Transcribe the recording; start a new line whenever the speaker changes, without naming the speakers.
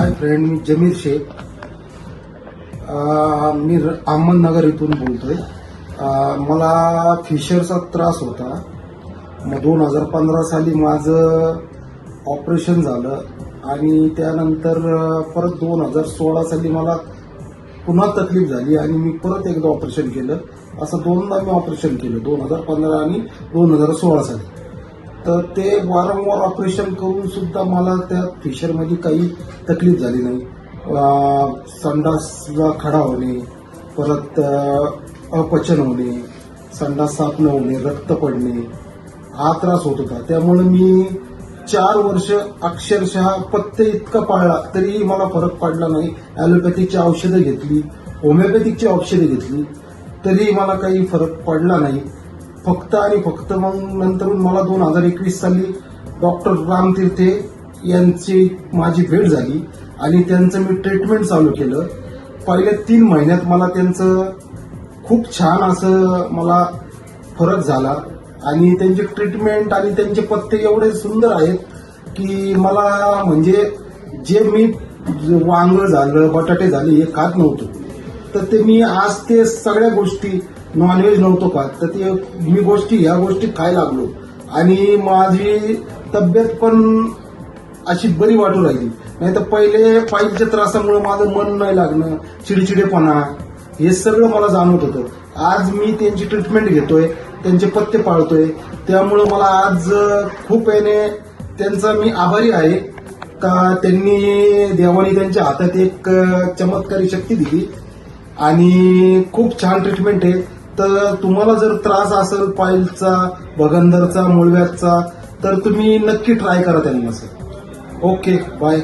हाय friend मी जमीर शेख. मी र- अहमदनगर इथून बोलतोय. मला फिशरचा त्रास होता. मग दोन हजार पंधरा साली माझं ऑपरेशन झालं आणि त्यानंतर परत दोन हजार सोळा साली मला पुन्हा तकलीफ झाली आणि मी परत एकदा ऑपरेशन केलं. असं दोनदा मी ऑपरेशन केलं दोन हजार पंधरा आणि दोन हजार सोळा साली. तर ते वारंवार ऑपरेशन करून सुद्धा मला त्या फिशरमध्ये काही तकलीफ झाली नाही. संडासला खडा होणे परत अपचन होणे संडास साफ न होणे रक्त पडणे हा त्रास होत होता. त्यामुळे मी चार वर्ष अक्षरशः पत्ते इतका पाळला तरीही मला फरक पडला नाही. ॲलोपॅथीची औषधं घेतली होमिओपॅथिकची औषधं घेतली तरीही मला काही फरक पडला नाही. फक्त आणि फक्त मग नंतर मला दोन हजार एकवीस साली डॉक्टर राम तीर्थे यांची माझी भेट झाली आणि त्यांचं मी ट्रीटमेंट चालू केलं. पहिल्या तीन महिन्यात मला त्यांचं खूप छान असं मला फरक झाला आणि त्यांचे ट्रीटमेंट आणि त्यांचे पत्ते एवढे सुंदर आहेत की मला म्हणजे जे मी वांग झालं बटाटे झाले हे खात नव्हतो. तर ते मी आज ते सगळ्या गोष्टी नॉनव्हेज नव्हतो खात तर ते मी गोष्टी ह्या गोष्टी खायला लागलो. आणि माझी तब्येत पण अशी बरी वाटू राहिली. नाही तर पहिले पाईपच्या त्रासामुळे माझं मन नाही लागणं चिडचिडेपणा हे सगळं मला जाणवत होतं. आज मी त्यांची ट्रीटमेंट घेतोय त्यांचे पत्ते पाळतोय. त्यामुळं मला आज खूप याने त्यांचा मी आभारी आहे. का त्यांनी देवाने त्यांच्या हातात एक चमत्कारी शक्ती दिली. आणि खूप छान ट्रीटमेंट आहे. तर तुम्हाला जर त्रास असेल पाईलचा भगंदरचा मुळव्याचा तर तुम्ही नक्की ट्राय करा त्यांना सर ओके बाय